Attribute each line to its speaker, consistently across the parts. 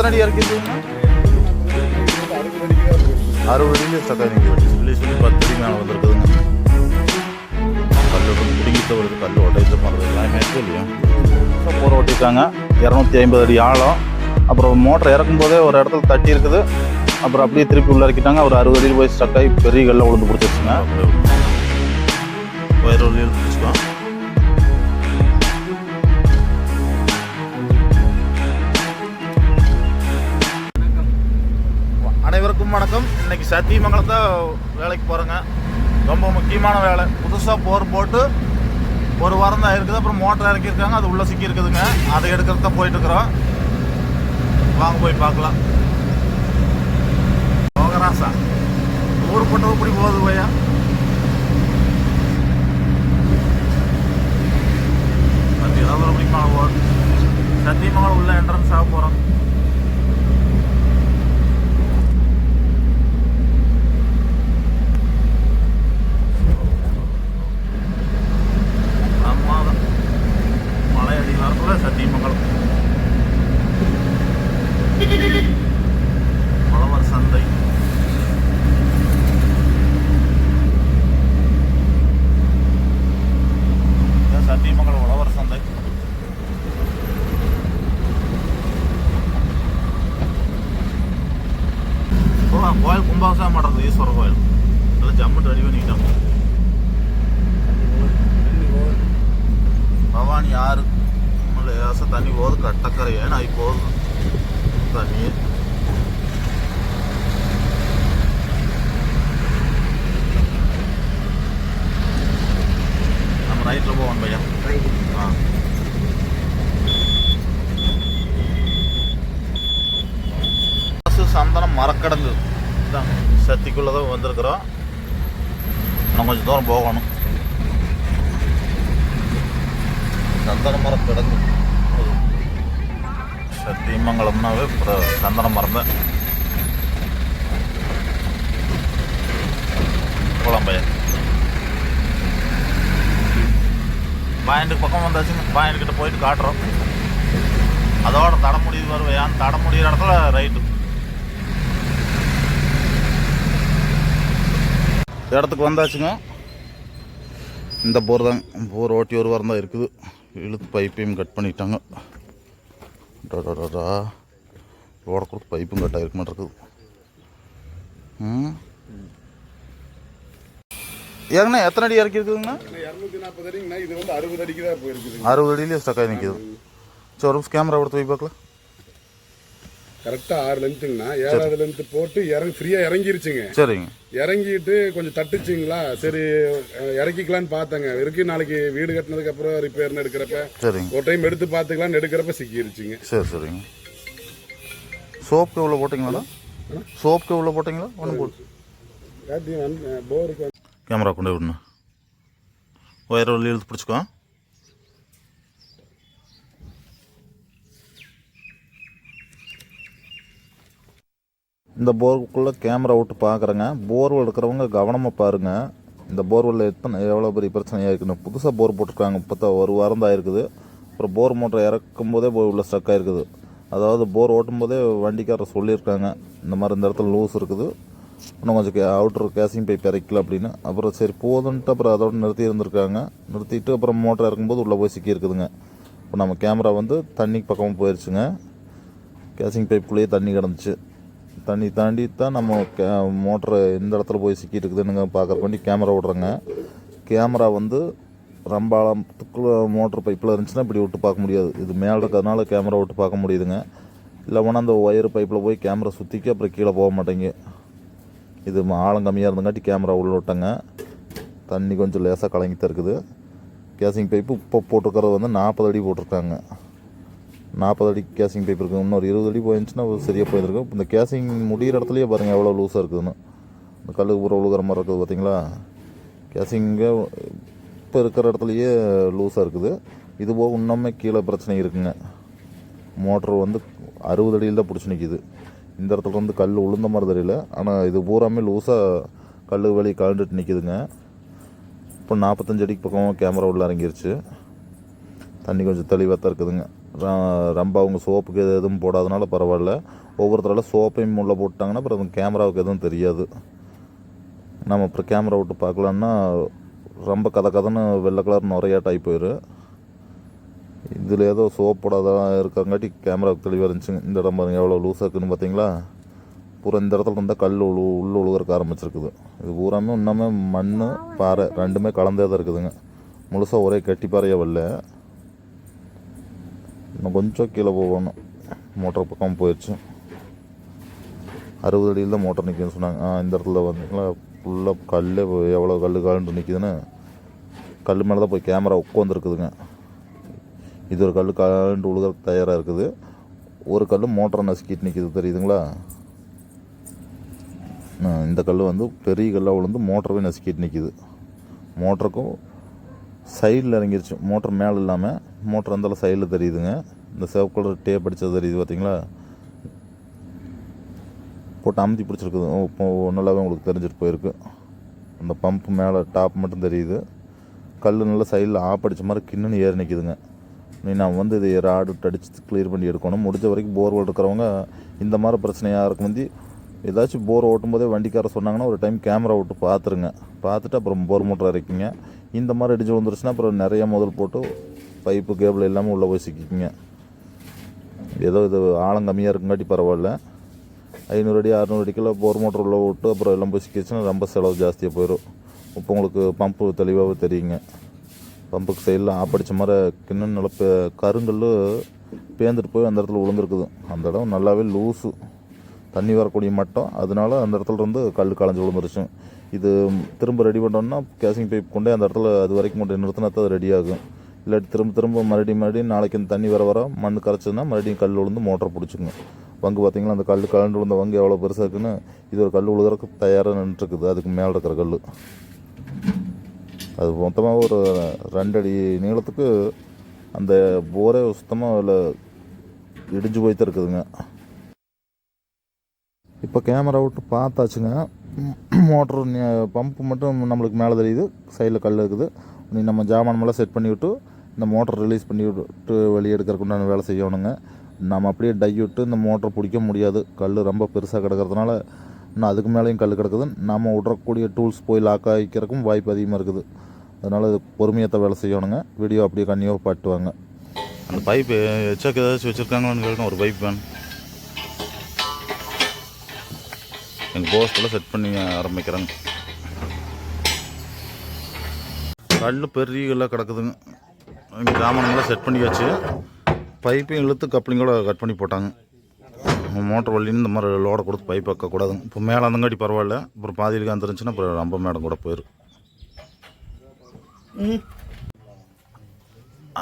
Speaker 1: எத்தனை அடி இறக்கிருக்குங்க அறுபது அடியில் நிற்குது சொல்லி சொல்லி பத்து அடி மேலே வந்திருக்குதுங்க கல் பிடிங்கிட்ட வருது. கல் உடைத்து பண்ணுறது எல்லாமே இருக்கு இல்லையா? போர் ஓட்டியிருக்காங்க. இரநூத்தி ஐம்பது அடி ஆழம். அப்புறம் மோட்டர் இறக்கும் போதே ஒரு இடத்துல தட்டி இருக்குது. அப்புறம் அப்படியே திருப்பி உள்ள இறக்கிட்டாங்க. ஒரு அறுபது அடியில் போய் ஸ்டக் ஆகி பெரிய கல்ல உளுந்து பிடிச்சிருச்சுங்க. வயிறு வழியில் பிடிச்சிக்கலாம். சத்தியமங்கலம் தான் வேலைக்கு போகிறேங்க ரொம்ப முக்கியமான வேலை. புதுசாக போர் போட்டு ஒரு வாரம் தான் இருக்குது. அப்புறம் மோட்டர் இறக்கியிருக்காங்க. அது உள்ளே சிக்கி இருக்குதுங்க. அதை எடுக்கிறது தான் போயிட்டுருக்குறோம். வாங்க போய் பார்க்கலாம். யோகராசா ஊர் போட்டு இப்படி போகுது பையா? சத்தியமங்கலம் முக்கியமான போர் சத்தியமங்கலம் உள்ள என்ட்ரன்ஸ் ஆக போகிறோம் பிரமாதம் மலை அடிவாரத்தில் சத்தியமங்கலம் உழவர் சந்தை இதான் சத்தியமங்கலம் உழவர் சந்தை ஓ கோயில் கும்பாபிஷேகம் பண்ணுறது ஈஸ்வர கோயில் நல்லா ஜம்மு ரெடி பண்ணிக்கிட்டாங்க பவானி ஆறு லேசாக தண்ணி போகுது கட்டக்கரை ஏன்னா ஆகி போகுது தண்ணி நம்ம ரைட்டில் போவோம் பையன் ஆ அரசு சந்தனம் மரக்கடங்கு இதான் சத்திக்குள்ளே தான் வந்திருக்கிறோம் இன்னும் கொஞ்சம் தூரம் போகணும். சந்தன மரம் கிடங்கு சத்தியமங்கலம்னாவே அப்புறம் சந்தன மரம் தான். போலாம் பையன் பாயிண்ட்டுக்கு பக்கம் வந்தாச்சுங்க பாயிண்ட் கிட்ட போயிட்டு காட்டுறோம். அதோட தட முடியுது வருவையான் தட முடிகிற இடத்துல ரைட்டு. இடத்துக்கு வந்தாச்சுங்க. இந்த போர் தான் போர் ஓட்டி ஒரு வாரம் தான் இருக்குது. இழுத்து பைப்பையும் கட் பண்ணிட்டாங்க. டா ஓட கொடுத்து பைப்பும் கட் ஆகிருக்க மாட்டிருக்குது ம். ஏங்கண்ணா எத்தனை அடி இறக்கி இருக்குதுங்கண்ணா
Speaker 2: அறுபது அடிக்கு தான் போயிருக்குது
Speaker 1: அறுபது அடியிலே ஸ்டக் ஆகி நிற்கிது சரி கேமரா கொடுத்து போய் பார்க்கலாம்.
Speaker 2: கரெக்டா ஆறு லென்த்துங்கண்ணா ஏழாவது லென்த் போட்டு இறங்கி ஃப்ரீயா இறங்கிருச்சுங்க.
Speaker 1: சரிங்க.
Speaker 2: இறங்கிட்டு கொஞ்சம் தட்டுச்சுங்களா? சரி இறக்கிக்கலான்னு பார்த்தேங்க. இருக்கு நாளைக்கு வீடு கட்டினதுக்கு அப்புறம் ரிப்பேர்னு எடுக்கிறப்ப.
Speaker 1: சரிங்க.
Speaker 2: ஒரு டைம் எடுத்து பார்த்துக்கலாம்னு எடுக்கிறப்ப சிக்கிருச்சுங்க.
Speaker 1: சரி சரிங்க. சோப்புக்கு எவ்வளோ போட்டிங்களா? சோப்புக்கு எவ்வளோ போட்டிங்களா? ஒன்று போட்டு
Speaker 2: போருக்கு
Speaker 1: கேமரா கொண்டு விடணும் ஒயர் வழி இழுத்து பிடிச்சிக்கோ. இந்த போருக்குள்ளே கேமரா விட்டு பார்க்குறேங்க போர்வெல் இருக்கிறவங்க கவனமாக பாருங்கள் இந்த போர்வெல்ல எத்தனை எவ்வளோ பெரிய பிரச்சனையாக இருக்குன்னு. புதுசாக போர் போட்டிருக்காங்க. இப்போ ஒரு வாரம் தான் இருக்குது. அப்புறம் போர் மோட்டரை இறக்கும் போதே போய் உள்ள ஸ்டக் ஆகிருக்குது அதாவது போர் ஓட்டும் போதே வண்டிக்காரர் சொல்லியிருக்காங்க. இந்த மாதிரி இந்த இடத்துல லூஸ் இருக்குது. இன்னும் கொஞ்சம் கே அவுட்ரு கேசிங் பைப் இறக்கல அப்படின்னு. அப்புறம் சரி போதுன்ட்டு அப்புறம் அதோட நிறுத்தி இருந்திருக்காங்க. நிறுத்திட்டு அப்புறம் மோட்டர் இறக்கும்போது உள்ளே போய் சிக்கி இருக்குதுங்க. இப்போ நம்ம கேமரா வந்து தண்ணிக்கு பக்கமாக போயிடுச்சுங்க கேசிங் பைப்புக்குள்ளேயே தண்ணி கிடந்துச்சு. தண்ணி தாண்டி தான் நம்ம கே மோட்ரு எந்த இடத்துல போய் சிக்கிட்டு இருக்குதுன்னு பார்க்குற வேண்டி கேமரா விட்றேங்க கேமரா வந்து ரொம்ப ஆழத்துக்குள்ள மோட்ரு பைப்பில் இருந்துச்சுன்னா இப்படி விட்டு பார்க்க முடியாது. இது மேலே இருக்கிறதுனால கேமரா விட்டு பார்க்க முடியுதுங்க. இல்லை வேணால் அந்த ஒயர் பைப்பில் போய் கேமரா சுற்றிக்கி அப்புறம் கீழே போக மாட்டேங்க. இது ஆழம் கம்மியாக இருந்தங்காட்டி கேமரா உள்ள விட்டேங்க. தண்ணி கொஞ்சம் லேசாக கலங்கி தான் இருக்குது. கேசிங் பைப்பு இப்போ போட்டிருக்கிறது வந்து நாற்பது அடி போட்டிருக்காங்க. நாற்பது அடி கேசிங் பைப் இருக்குது இன்னொரு இருபது அடி போயிருந்துச்சுன்னா சரியாக போயிருக்கும் இந்த கேசிங் முடிகிற இடத்துலையே பாருங்கள் எவ்வளோ லூஸாக இருக்குதுன்னு. இந்த கல்லுக்கு பூரா உழுகிற மாதிரி இருக்குது பார்த்தீங்களா கேசிங்க இப்போ இருக்கிற இடத்துலையே லூஸாக இருக்குது. இது போக இன்னுமே கீழே பிரச்சனை இருக்குங்க. மோட்ரு வந்து அறுபது அடியில் தான் பிடிச்சி நிற்கிது இந்த இடத்துல வந்து கல் உளுந்த மாதிரி தெரியல. ஆனால் இது பூராமே லூஸாக கல் வெளியே கழண்டுட்டு நிற்கிதுங்க இப்போ நாற்பத்தஞ்சு அடிக்கு பக்கம் கேமரா உள்ள இறங்கிருச்சு. தண்ணி கொஞ்சம் தெளிவாக தான் இருக்குதுங்க. ரொம்ப அவங்க சோப்புக்கு எது எதுவும் போடாதனால பரவாயில்ல. ஒவ்வொருத்தரால சோப்பையும் உள்ளே போட்டாங்கன்னா அப்புறம் கேமராவுக்கு எதுவும் தெரியாது. நம்ம அப்புறம் கேமரா விட்டு பார்க்கலான்னா ரொம்ப கதை கதைன்னு வெள்ளை கலர் நுரையாட்டாகி போயிடும் இதில் ஏதோ சோப் போடாதான் இருக்கங்காட்டி கேமராவுக்கு தெளிவாக இருந்துச்சுங்க. இந்த இடம் பாருங்க எவ்வளோ லூஸாக இருக்குன்னு பார்த்தீங்களா பூரா இந்த இடத்துல இருந்தால் கல் உழு உள்ள உழுகிறக்க ஆரம்பிச்சிருக்குது. இது பூராமே இன்னுமே மண் பாறை ரெண்டுமே கலந்தே தான் இருக்குதுங்க. முழுசாக ஒரே கட்டி பாறையாக வரல. இன்னும் கொஞ்சம் கீழே போகணும். மோட்டர் பக்கம் போயிடுச்சு. அறுபது அடியில் தான் மோட்டர் நிற்குதுன்னு சொன்னாங்க. ஆ இந்த இடத்துல வந்தீங்களா ஃபுல்லாக கல் எவ்வளோ கல் கால்ட்டு நிற்கிதுன்னு கல் மேலே தான் போய் கேமரா உட்காந்துருக்குதுங்க இது ஒரு கல் கால்ட்டு உழுகிறதுக்கு தயாராக இருக்குது. ஒரு கல் மோட்டரை நசுக்கிட்டு நிற்கிது தெரியுதுங்களா? இந்த கல் வந்து பெரிய கல்லாக விழுந்து மோட்டரவே நசுக்கிட்டு நிற்கிது மோட்டருக்கும் சைடில் இறங்கிருச்சு. மோட்டர் மேலே இல்லாமல் மோட்டர் அந்த சைடில் தெரியுதுங்க. இந்த சிவப்பு கலர் டேப் அடித்தது தெரியுது பார்த்தீங்களா போட்டு அமுத்தி பிடிச்சிருக்குது. இப்போ நல்லாவே உங்களுக்கு தெரிஞ்சிட்டு போயிருக்கு. அந்த பம்ப்பு மேலே டாப் மட்டும் தெரியுது. கல் நல்லா சைடில் ஆப் அடிச்ச மாதிரி கிண்ணுன்னு ஏறி நிற்கிதுங்க நீ நான் வந்து இதை ராடு அடித்து கிளியர் பண்ணி எடுக்கணும். முடிஞ்ச வரைக்கும் போர்வெல் இருக்கிறவங்க இந்த மாதிரி பிரச்சனையாக இருக்கும் முந்தி ஏதாச்சும் போர் ஓட்டும் போதே வண்டிக்கார சொன்னாங்கன்னா ஒரு டைம் கேமரா விட்டு பார்த்துருங்க. பார்த்துட்டு அப்புறம் போர் மோட்டர் இறக்கிங்க. இந்த மாதிரி அடித்து வந்துருச்சுன்னா அப்புறம் நிறைய முதல் போட்டு பைப்பு கேபிள் எல்லாமே உள்ளே போய் சிக்கிக்குங்க. ஏதோ இது ஆழம் கம்மியாக இருக்குங்காட்டி பரவாயில்ல. ஐநூறு அடி அறநூறு அடிக்கெல்லாம் போர் மோட்டர் உள்ளே விட்டு அப்புறம் எல்லாம் போய் சிக்கிச்சுன்னா ரொம்ப செலவு ஜாஸ்தியாக போயிடும் இப்போ உங்களுக்கு பம்பு தெளிவாகவே தெரியுங்க. பம்புக்கு சைடில் ஆப்படித்த மாதிரி கிண்ணன் நல்லா பே கருங்கல் பேந்துட்டு போய் அந்த இடத்துல விழுந்துருக்குது. அந்த இடம் நல்லாவே லூஸு தண்ணி வரக்கூடிய மட்டம். அதனால அந்த இடத்துல இருந்து கல் களைஞ்சு விழுந்துருச்சு. இது திரும்ப ரெடி பண்ணோன்னா கேசிங் பைப் கொண்டே அந்த இடத்துல அது வரைக்கும் கொண்டு நிறுத்தினா தான் அது ரெடி ஆகும். இல்லாட்டி திரும்ப திரும்ப மறுபடியும் மறுபடியும் நாளைக்கு இந்த தண்ணி வர வர மண் கரைச்சதுன்னா மறுபடியும் கல் விழுந்து மோட்டர் பிடிச்சிங்க வங்கு பார்த்திங்கன்னா அந்த கல் கலண்டு விழுந்த வங்கு எவ்வளோ பெருசாக இருக்குன்னு இது ஒரு கல் விழுகிறதுக்கு தயாராக நின்றுருக்குது அதுக்கு மேலே இருக்கிற கல் அது மொத்தமாக ஒரு ரெண்டு அடி நீளத்துக்கு அந்த போரே சுத்தமாக அதில் இடிஞ்சு போய் இருக்குதுங்க. இப்போ கேமரா விட்டு பார்த்தாச்சுங்க. மோட்ரு பம்ப்பு மட்டும் நம்மளுக்கு மேலே தெரியுது சைடில் கல் இருக்குது. நீ நம்ம ஜாமான் செட் பண்ணி விட்டு இந்த மோட்டர் ரிலீஸ் பண்ணி விட்டு வெளியே எடுக்கிறதுக்கு உண்டான வேலை செய்யணுங்க. நம்ம அப்படியே டை விட்டு இந்த மோட்டர் பிடிக்க முடியாது. கல் ரொம்ப பெருசாக கிடக்கிறதுனால இன்னும் அதுக்கு மேலேயும் கல் கிடக்குது. நம்ம விட்றக்கூடிய டூல்ஸ் போய் லாக் ஆகிக்கிறதுக்கும் வாய்ப்பு அதிகமாக இருக்குது. அதனால் இது பொறுமையாக வேலை செய்யணுங்க. வீடியோ அப்படியே கண்ணியாக பாட்டுவாங்க
Speaker 3: அந்த பைப்பு எச்சாக்கு ஏதாச்சும் வச்சுருக்காங்களான்னு கேட்கணும் ஒரு பைப் வேணும். எங்கள் போஸ்டில் செட் பண்ணி ஆரம்பிக்கிறாங்க கல் பெரிய கல்லாக கிடக்குதுங்க. எங்கள் ஜாமானங்களாம் செட் பண்ணியாச்சு. பைப்பையும் இழுத்து கப்ளிங்கோட கட் பண்ணி போட்டாங்க. மோட்டர் வழின்னு இந்த மாதிரி லோடை கொடுத்து பைப் வைக்கக்கூடாதுங்க இப்போ மேலே அந்தங்காட்டி பரவாயில்ல. அப்புறம் பாதியில் வந்துருந்துச்சுன்னா அப்புறம் ரொம்ப மேடம் கூட போயிடும்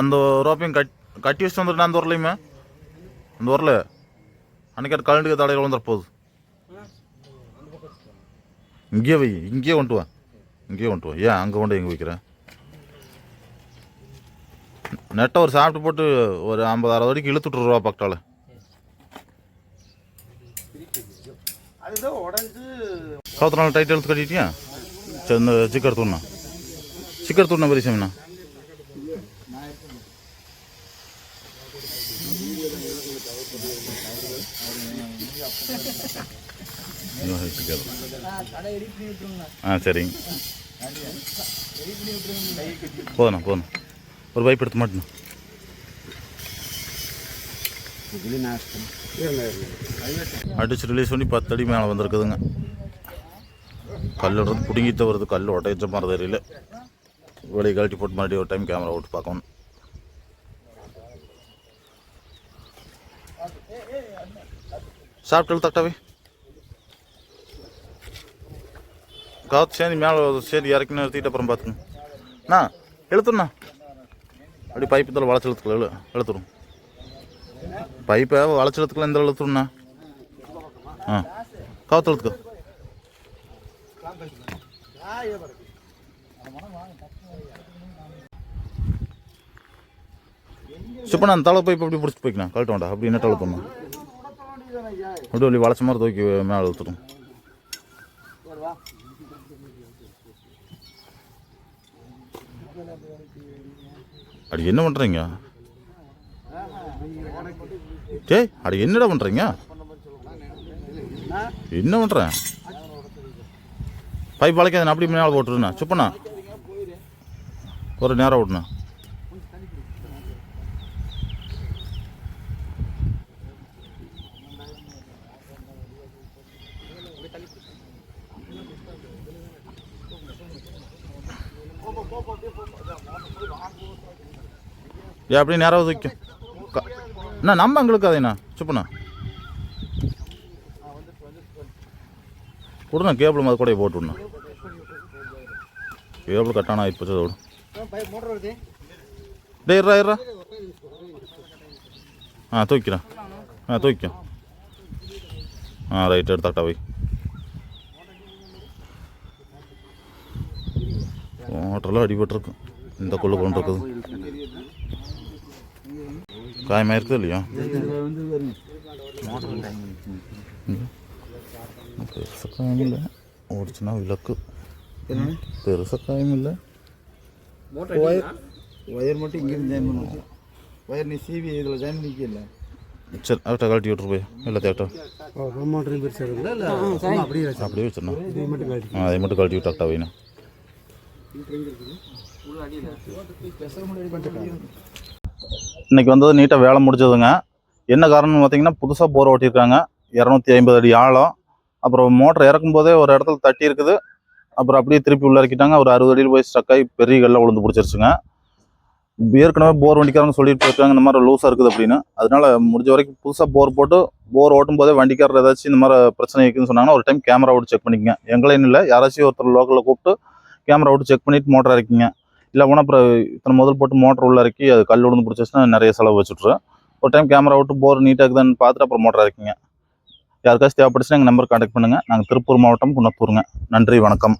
Speaker 3: அந்த ரோப்பையும் கட் கட்டி வச்சுட்டு வந்துட்டேன் அந்த உரலையுமே. அந்த உரல. அன்னைக்கு அது கலண்டுக்கு வந்துட போகுது. இங்கேயே வை இங்கேயே கொண்டு வா. இங்கேயே கொண்டு வா. ஏன் அங்கே கொண்டு எங்கே வைக்கிறேன் நெட்டை ஒரு சாப்பிட்டு போட்டு ஒரு ஐம்பது அறுபது வரைக்கும் இழுத்துட்டு ரூபா பக்கத்தால் கவுத்து நாள் டைட் எழுத்து கட்டிட்டியா? சரி இந்த சிக்கர் தூண்ணா. சிக்கர் தூண்ணா பெரிய சாமிண்ணா ஆ சரிங்க. போதுண்ணா போதும் ஒரு பைப் எடுத்து மாட்டேண்ணா. அடிச்சு ரிலீஸ் பண்ணி பத்து அடி மேலே வந்திருக்குதுங்க. கல்லோட பிடுங்கிட்டு வருது கல் உடைச்ச மாதிரி தெரியல. வெளியே கழட்டி போட்டு மறுபடியும் ஒரு டைம் கேமரா விட்டு பார்க்கணும். சாப்பிட்டு தட்டாவே? காத்து சேர்ந்து மேலே சரி இறக்கி நிறுத்திட்டு அப்புறம் பார்த்துங்க அண்ணா எழுத்துண்ணா அப்படி பைப்பு தலை வளைச்சு இழுத்துக்கல எழு பைப்பை வளைச்சு இந்த இழுத்துருண்ணா. ஆ காத்து இழுத்துக்க. சிப்பண்ணா அந்த தலை பைப் அப்படி பிடிச்சி போய்க்கணும் கழட்ட வேண்டாம் அப்படி தலை இழுத்தணும் அப்படி வழி வளைச்ச மாதிரி தூக்கி மேலே இழுத்துடும் அடி என்ன பண்ணுறீங்க
Speaker 1: டேய் அடி என்னடா பண்ணுறீங்க என்ன பண்ணுறேன் பைப் வளைக்காத அப்படி மேலே போட்டுருண்ணா சுப்பண்ணா ஒரு நேரம் விட்டுண்ணா ஏன் அப்படி நேரம் வைக்கும் க- அண்ணா நம்ம எங்களுக்கு அதேண்ணா சுப்பண்ணா. கொடுண்ணா கேபிள் மாதிரி கூட போட்டு விடணும் கேபிள் கட்டானா இப்போ விடும் டே இருறா இருறா ஆ தூக்கிறேன் ஆ தூக்கிக்கோ ஆ ரைட் எடுத்தாட்டா போய். மோட்டரெல்லாம் அடிபட்டுருக்கும் இந்த கொள்ளு கொண்டு இருக்குது. காயமாக இருக்குது இல்லையா? பெருசாக காயம் இல்லை. ஓடிச்சுன்னா விளக்கு. பெருசாக காயம் இல்லை.
Speaker 3: ஒயர் மட்டும் இங்கிருந்து ஜாயின் பண்ணுவோம் ஒயர் நீ சிவி இதில் ஜாயின் பண்ணிக்கல
Speaker 1: சரி அவட்ட கழட்டி விட்டுரு போய்.
Speaker 2: இல்லை அப்படியே வச்சு
Speaker 1: அப்படியே வச்சிடணும். அதை மட்டும் கழட்டி விட்டாக்டா வைனா இன்னைக்கு வந்தது நீட்டாக வேலை முடிஞ்சதுங்க. என்ன காரணம்னு பார்த்தீங்கன்னா புதுசாக போர் ஓட்டியிருக்காங்க. இரநூத்தி ஐம்பது அடி ஆழம். அப்புறம் மோட்டர் இறக்கும் போதே ஒரு இடத்துல தட்டி இருக்குது. அப்புறம் அப்படியே திருப்பி உள்ள இறக்கிட்டாங்க. ஒரு அறுபது அடியில் போய் ஸ்டக்காகி ஆகி பெரிய கல்லாக விழுந்து பிடிச்சிருச்சுங்க. ஏற்கனவே போர் வண்டிக்காரங்க சொல்லிட்டு போயிருக்காங்க. இந்த மாதிரி லூஸாக இருக்குது அப்படின்னு. அதனால முடிஞ்ச வரைக்கும் புதுசாக போர் போட்டு போர் ஓட்டும் போதே வண்டிக்காரர் ஏதாச்சும் இந்த மாதிரி பிரச்சனை இருக்குதுன்னு சொன்னாங்கன்னா ஒரு டைம் கேமரா விட்டு செக் பண்ணிக்கங்க. எங்களையும் இல்லை யாராச்சும் ஒருத்தர் லோக்கலில் கூப்பிட்டு கேமரா விட்டு செக் பண்ணிவிட்டு மோட்டர் இறக்கிங்க. இல்லை போனால் அப்புறம் இத்தனை முதல் போட்டு மோட்டர் உள்ள இறக்கி அது கல் விழுந்து பிடிச்சிச்சுன்னா நிறைய செலவு வச்சுட்ரு ஒரு டைம் கேமரா விட்டு போர் நீட்டாக இருக்குதான்னு பார்த்துட்டு அப்புறம் மோட்டர் இறக்கிங்க. யாருக்காச்சும் தேவைப்பட்டுச்சுன்னா எங்கள் நம்பர் கான்டாக்ட் பண்ணுங்கள் நாங்கள் திருப்பூர் மாவட்டம் குன்னத்தூருங்க. நன்றி வணக்கம்.